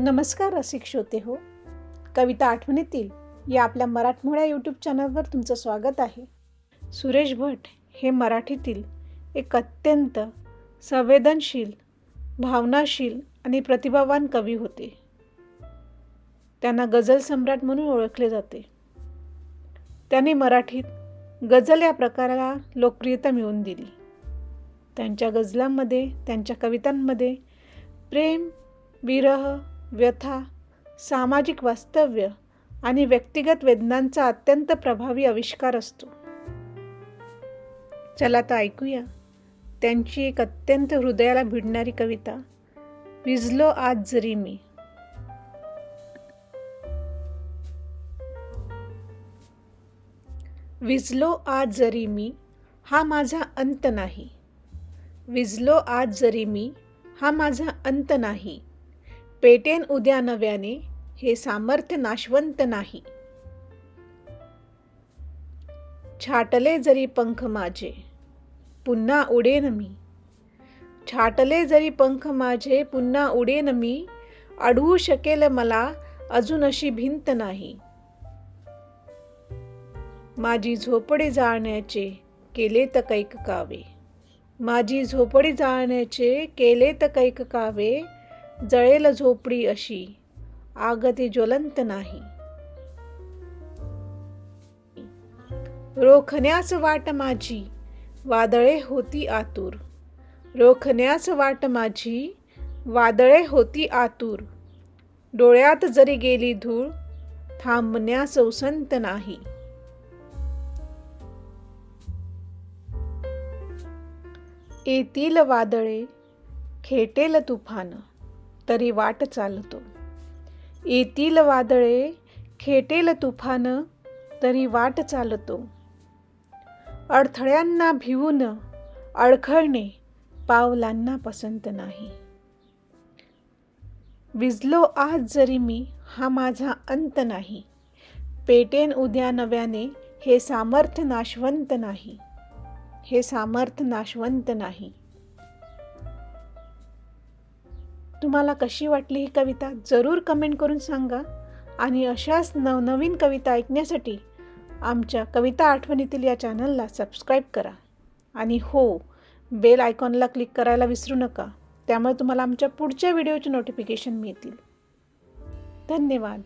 नमस्कार रसिक श्रोते हो. कविता आठवणीतील या आपल्या मराठमोळ्या यूट्यूब चॅनलवर तुमचं स्वागत आहे. सुरेश भट हे मराठीतील एक अत्यंत संवेदनशील भावनाशील आणि प्रतिभावान कवी होते. त्यांना गझल सम्राट म्हणून ओळखले जाते. त्यांनी मराठीत गझल या प्रकाराला लोकप्रियता मिळवून दिली. त्यांच्या गझलांमध्ये त्यांच्या कवितांमध्ये प्रेम विरह व्यथा सामाजिक वास्तव्य आणि व्यक्तिगत वेदनांचा अत्यंत प्रभावी आविष्कार असतो. चला तर ऐकूया त्यांची एक अत्यंत हृदयाला भिडणारी कविता विजलो आज जरी मी. विजलो आज जरी मी हा माझा अंत नाही. विजलो आज जरी मी हा माझा अंत नाही. पेटेन उद्या नव्याने हे सामर्थ्य नाशवंत नाही. छाटले जरी पंख माझे पुन्हा उडेन मी. छाटले जरी पंख माझे पुन्हा उडेन मी. अडवू शकेल मला अजून अशी भिंत नाही. माझी झोपडे जाळण्याचे केले तर कैक कावे. माझी झोपडी जाळण्याचे केले तर कैक कावे. जळेल झोपडी अशी आगती ज्वलंत नाही. रोखण्यास वाट माझी वादळे होती आतूर. रोखण्यास वाट माझी वादळे होती आतूर. डोळ्यात जरी गेली धूळ थांबण्यास उसंत नाही. येतील वादळे खेटेल तुफान. तरी वाट चालतो. येतील वादळे खेटेल तुफान तरी वाट चालतो. अडथळ्यांना भिवून अडखळणे पावलांना पसंत नाही. विजलो आज जरी मी हा माझा अंत नाही. पेटेन उद्या नव्याने हे सामर्थ्य नाशवंत नाही. हे सामर्थ्य नाशवंत नाही. तुम्हाला कशी वाटली ही कविता जरूर कमेंट करून सांगा आणि अशाच नवनवीन कविता ऐकण्यासाठी आमच्या कविता आठवणीतील या चॅनलला सबस्क्राईब करा. आणि हो बेल आयकॉनला क्लिक करायला विसरू नका. त्यामुळे तुम्हाला आमच्या पुढच्या व्हिडिओचे नोटिफिकेशन मिळतील. धन्यवाद.